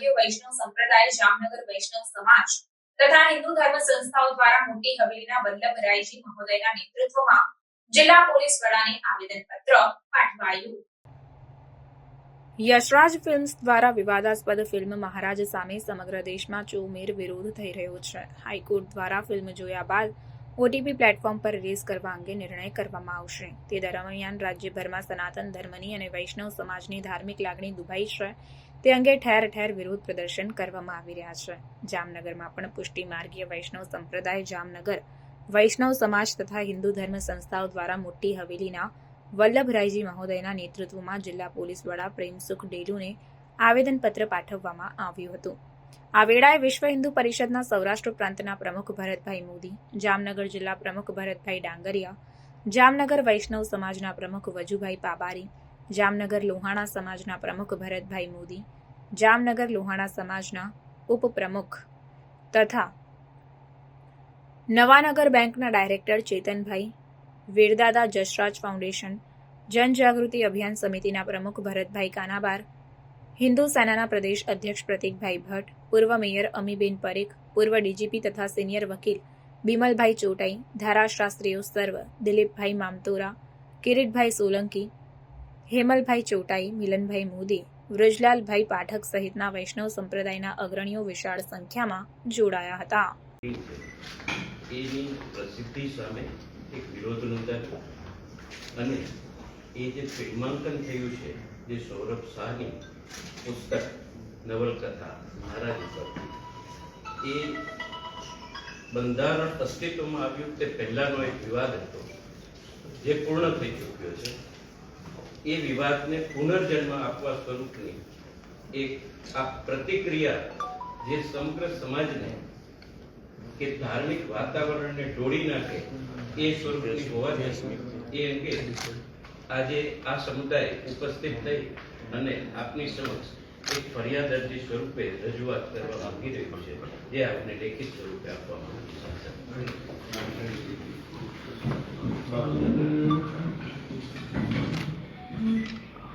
માર્ગીય વૈષ્ણવ સંપ્રદાય, જામનગર, વૈષ્ણવ સમાજ તથા હિન્દુ ધર્મ સંસ્થાઓ દ્વારા મોટી હવેલીના વલ્લભરાયજી મહોદયના નેતૃત્વમાં જિલ્લા પોલીસ વડાને આવેદનપત્ર પાઠવાયું. યશરાજ ફિલ્મ્સ દ્વારા વિવાદાસ્પદ ફિલ્મ મહારાજ સામે સમગ્ર દેશમાં ચોમેર વિરોધ થઈ રહ્યો છે. હાઈકોર્ટ દ્વારા ફિલ્મ જોયા બાદ ઓટીપી પ્લેટફોર્મ પર રિલીઝ કરવા અંગે નિર્ણય કરવામાં આવશે. તે દરમિયાન રાજ્યભરમાં સનાતન ધર્મની અને વૈષ્ણવ સમાજની ધાર્મિક લાગણી દુભાઈ છે. તે અંગે ઠેર ઠેર વિરોધ પ્રદર્શન કરવામાં આવી રહ્યા છે. જામનગરમાં પણ પુષ્ટિ માર્ગીય વૈષ્ણવ સંપ્રદાય જામનગર, વૈષ્ણવ સમાજ તથા હિન્દુ ધર્મ સંસ્થાઓ દ્વારા મોટી હવેલીના વલ્લભરાયજી મહોદયના નેતૃત્વમાં જિલ્લા પોલીસ વડા પ્રેમસુખ ડેલુને આવેદનપત્ર પાઠવવામાં આવ્યું હતું. આ વેળાએ વિશ્વ હિન્દુ પરિષદના સૌરાષ્ટ્ર પ્રાંતના પ્રમુખ ભરતભાઈ મોદી, જામનગર જિલ્લા પ્રમુખ ભરતભાઈ ડાંગરિયા, જામનગર વૈષ્ણવ સમાજના પ્રમુખ વજુભાઈ પાબારી જામનગર લોહાણા સમાજના પ્રમુખ ભરતભાઈ મોદી, જામનગર લોહાણા સમાજના ઉપપ્રમુખ તથા નવાનગર બેંકના ડાયરેક્ટર ચેતનભાઈ, વીરદાદા જસરાજ ફાઉન્ડેશન, જનજાગૃતિ અભિયાન સમિતિના પ્રમુખ ભરતભાઈ કાનાબાર, હિન્દુ સેનાના પ્રદેશ અધ્યક્ષ પ્રતિકભાઈ ભટ્ટ, પૂર્વ મેયર અમીબેન પરેખ, પૂર્વ ડીજીપી તથા સિનિયર વકીલ બિમલભાઈ ચોટાઈ, ધારાશાસ્ત્રીઓ સર્વ, દિલીપભાઈ મામતોરા, કિરીટભાઈ સોલંકી હેમલભાઈ ચોટાઈ, મિલનભાઈ મોદી, વ્રજલાલભાઈ પાઠક સહિતના વૈષ્ણવ સંપ્રદાયના અગ્રણીઓ વિશાળ સંખ્યામાં જોડાયા હતા. એની પ્રસિદ્ધિ સામે એક વિરોધ નોંધાયો અને એ જે ફિલ્માંકન થયું છે, જે સૌરભ શાહની પુસ્તક, નવલકથા મહારાજ ઉપર એ બંધારણ અસ્તિત્વમાં આવ્યું તે પહેલાનો એક વિવાદ હતો, જે પૂર્ણ થઈ ચૂક્યો છે. એ વિવાદને પુનર્જન્મ આપવા સ્વરૂપની એક આ પ્રતિક્રિયા જે સમગ્ર સમાજને કે ધાર્મિક વાતાવરણને ઢોળી નાખે, એ સ્વરૂપની હોવાથી એ અંગે આજે આ સમુદાય ઉપસ્થિત થઈ અને આપની સમક્ષ એક ફરિયાદ અરજી સ્વરૂપે રજૂઆત કરવા માંગી રહ્યું છે, જે આપને લેખિત સ્વરૂપે આપવામાં આવી છે.